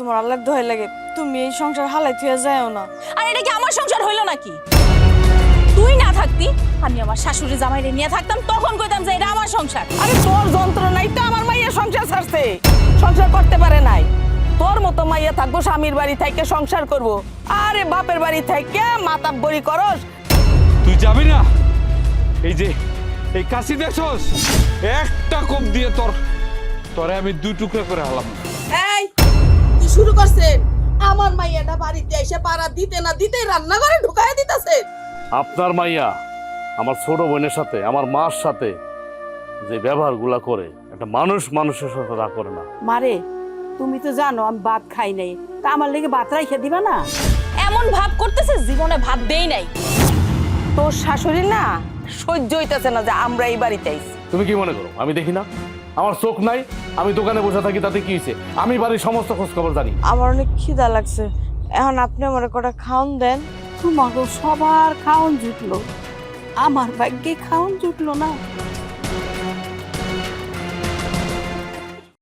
তোমার আল্লাহ দোহাই লাগে তুমি এই সংসার হালাই থুয়ে যাও না। আর এটা কি আমার সংসার হইল নাকি? তুই না থাকতি আমি আমার শাশুড়ি জামাইরে নিয়ে থাকতাম তখন কইতাম যে এটা আমার সংসার। আরে তোর যন্ত্রণাই তো আমার মাইয়া সংসার ছাড়ছে। সংসার করতে পারে নাই। তোর মতো মাইয়া থাকব স্বামীর বাড়ি থেকে সংসার করব। আরে বাপের বাড়ি থেকে মাতাব বড়ি করস। তুই যাবি না? এই যে এই কাশি দেখছস? একটা কোপ দিয়ে তোর তোরে আমি দুই টুকরা করে হলাম। করছেন? আমার মাইয়াটা বাড়িতে এসে পাড়া দিতে না দিতে রান্নাঘরে ঢুকায় দিতেছে। আপনার মাইয়া আমার ছোট বোনের সাথে আমার মার সাথে যে ব্যবহারগুলা করে একটা মানুষ মানুষের সাথে তা করে না। মারে তুমি তো জানো আমি ভাত খাই নাই। তা আমার লেগে ভাত রাইখে দিবা না? এমন ভাব করতেছে জীবনে ভাত দেই নাই। তোর শাশুড়ি না সহ্য হইতেছে না যে আমরা এই বাড়িতে আইছি। তুমি কি মনে করো? আমি দেখি না? আমার চোখ নাই আমি দোকানে বসে থাকি তাতে কি হয়েছে? আমি বাড়ির সমস্ত খোঁজ খবর জানি। আমার অনেক খিদা লাগছে। এখন আপনি আমার কটা খাওন দেন। তোমাকে সবার খাওন জুটলো। আমার ভাগ্যে খাওন জুটলো না।